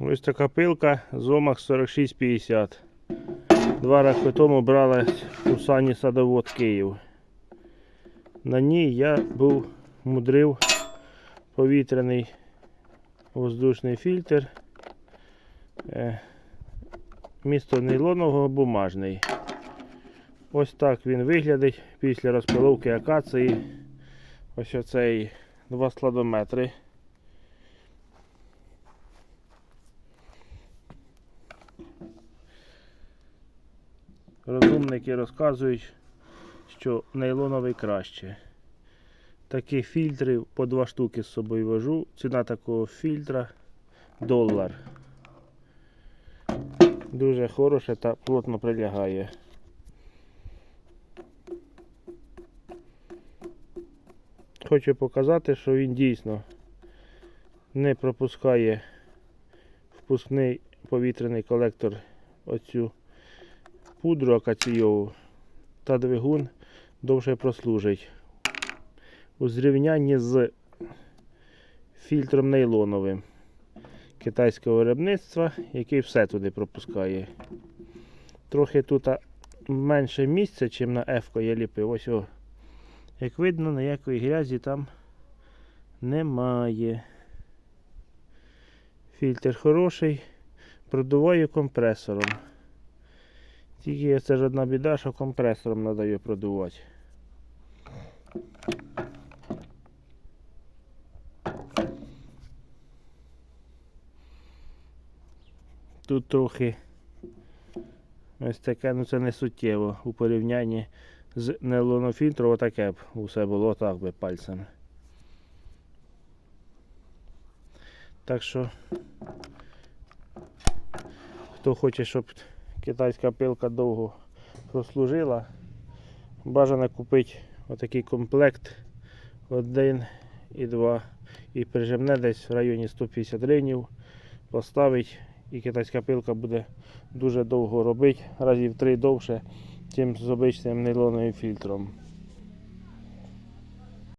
Ось така пилка Зомах 4650. Два роки тому брала у сані садовод Київ. На ній я був мудрив повітряний воздушний фільтр. Е, Місто нейлонового бумажний. Ось так він виглядить після розпиловки акації. Ось оцей два складометри. Розумники розказують, що нейлоновий краще. Таких фільтрів по два штуки з собою вожу. Ціна такого фільтра долар. Дуже хороше та плотно прилягає. Хочу показати, що він дійсно не пропускає впускний повітряний колектор оцю пудру акаційову та двигун довше прослужить. У зрівнянні з фільтром нейлоновим китайського виробництва, який все туди пропускає. Трохи тут менше місця, ніж на F я ліпив. Ось о. Як видно, ніякої грязі там немає. Фільтр хороший, продуваю компресором. Тільки це ж одна біда, що компресором треба його продувати. Тут трохи ось таке, ну це не суттєво у порівнянні з нейлонофільтром, отаке б усе було так би пальцем. Так що, хто хоче, щоб китайська пилка довго прослужила, бажано купити отакий комплект один і два. І прижимне десь в районі 150 гривень, поставить і китайська пилка буде дуже довго робити, разів три довше, ніж з обичним нейлоновим фільтром.